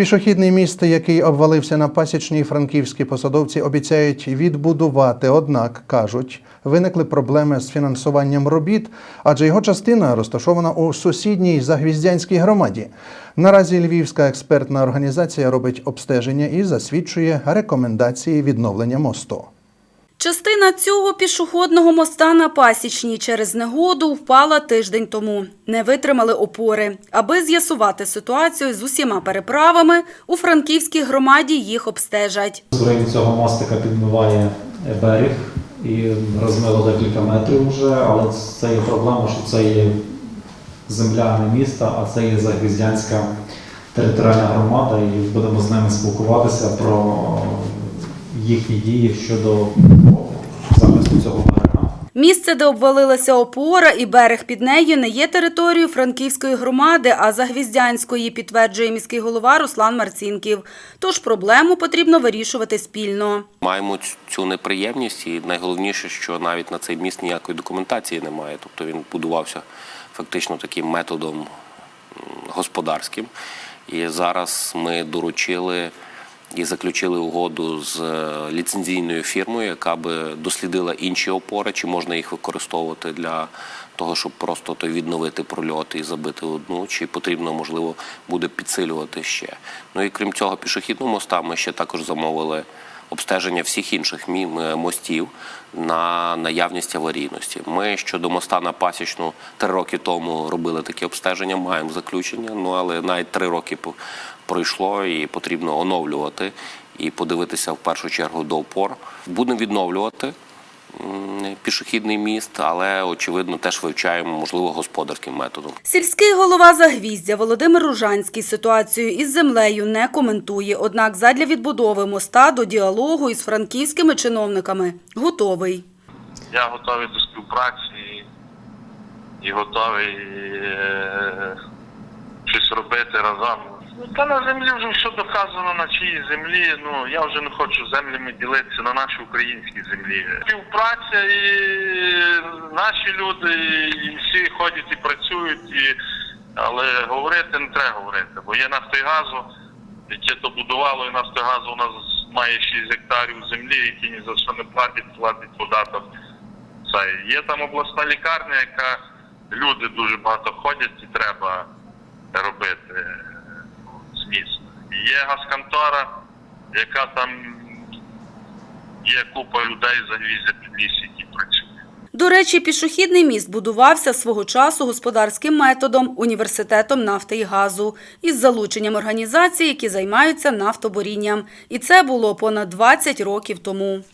Пішохідний міст, який обвалився на пасічній франківські посадовці, обіцяють відбудувати. Однак кажуть, виникли проблеми з фінансуванням робіт, адже його частина розташована у сусідній загвіздянській громаді. Наразі Львівська експертна організація робить обстеження і засвідчує рекомендації відновлення мосту. Частина цього пішохідного моста на Пасічній через негоду впала тиждень тому. Не витримали опори. Аби з'ясувати ситуацію з усіма переправами, у Франківській громаді їх обстежать. Районі цього мостика підмиває берег і розмило декілька метрів вже, але це є проблема, що це є земля не міста, а це є Загвіздянська територіальна громада, і будемо з ними спілкуватися про їхні дії щодо захисту цього берега. Місце, де обвалилася опора і берег під нею, не є територією Франківської громади, а Загвіздянської, підтверджує міський голова Руслан Марцінків. Тож проблему потрібно вирішувати спільно. Маємо цю неприємність, і найголовніше, що навіть на цей міст ніякої документації немає. Тобто він будувався фактично таким методом господарським. І зараз ми доручили і заключили угоду з е, ліцензійною фірмою, яка би дослідила інші опори, чи можна їх використовувати для того, щоб просто той відновити прольот і забити одну, чи потрібно, можливо, буде підсилювати ще. Ну і крім цього, пішохідного моста ми ще також замовили обстеження всіх інших мостів на наявність аварійності. Ми щодо моста на Пасічну три роки тому робили такі обстеження, маємо заключення. Ну але навіть три роки пройшло і потрібно оновлювати і подивитися в першу чергу до опор. Будемо відновлювати пішохідний міст, але очевидно теж вивчаємо можливо господарським методом. Сільський голова Загвіздя Володимир Ружанський ситуацію із землею не коментує. Однак задля відбудови моста до діалогу із франківськими чиновниками готовий. Я готовий до співпраці і, готовий е, щось робити разом. Та на землі вже все доказано на чиїй землі. Ну я вже не хочу землями ділитися на нашій українській землі. Співпраця і наші люди, і всі ходять і працюють, і, але говорити не треба говорити, бо є Нафтогазу, яке добудувало, і Нафтогазу у нас має 6 гектарів землі, які ні за що не платять, платить податок. Це є там обласна лікарня, яка люди дуже багато ходять і треба робити е. Є газконтора, яка там є купа людей завізять ліс, які працюють. До речі, пішохідний міст будувався свого часу господарським методом університетом нафти і газу із залученням організацій, які займаються нафтоборінням. І це було понад 20 років тому.